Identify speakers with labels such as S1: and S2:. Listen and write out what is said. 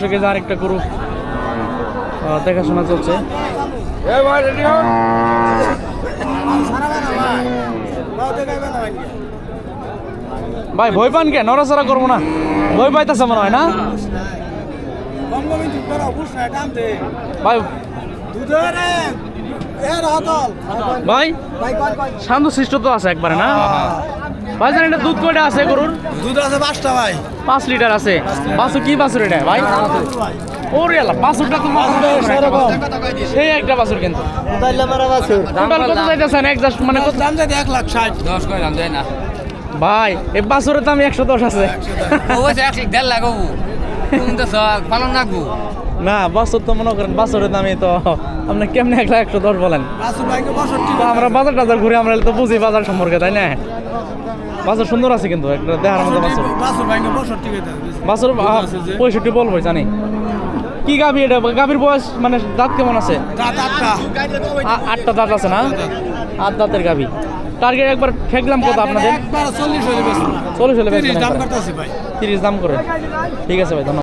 S1: থেকে যে আরেকটা গরু দেখাশোনা চলছে। ভাই ভয় পান কে নড়াচড়া করব না। ভয় পাইতেছে মনে হয় না? ভাই ভাই শান্ত সৃষ্ট তো আছে একবারে না? ভাই জানেন এটা দুধ কয়টা আছে গরুর?
S2: দুধ আছে পাঁচটা ভাই।
S1: পাঁচ লিটার আছে। বাসু কি বাছুর এটা ভাই? ওরে আল্লাহ বাছুরটা তো সেই একটা বাছুর কিন্তু। টোটাল কত চাইতেছেন এক জাস্ট মানে কত?
S2: দাম এক লাখ ষাট।
S3: দশ করে দাম দেয় না।
S1: ভাই দাম একশো দশ আছে।
S3: দেড় লাখ পালন রাখব।
S1: না বাছুর তো মনে করেন বাছুরের দামই তো আপনি কেমনে এক লাখ একশো দশ বলেন? তো আমরা বাজার টাজার ঘুরে আমরা তো বুঝি বাজার সম্পর্কে তাই না? বাজার সুন্দর আছে কিন্তু একটা দেখার মতো বাছুর
S2: বাসু ভাইকে পঁয়ষট্টি
S1: বলব জানি। কি গাভি এটা? গাভির বয়স মানে দাঁত কেমন আছে?
S2: আটটা।
S1: দাঁত আছে না? আট দাঁতের গাভি। টার্গেট একবার ঠেকলাম কত আপনাদের?
S2: চল্লিশ হলে
S1: চল্লিশ হলে
S2: দাম
S1: তিরিশ দাম করে। ঠিক আছে ভাই ধন্যবাদ।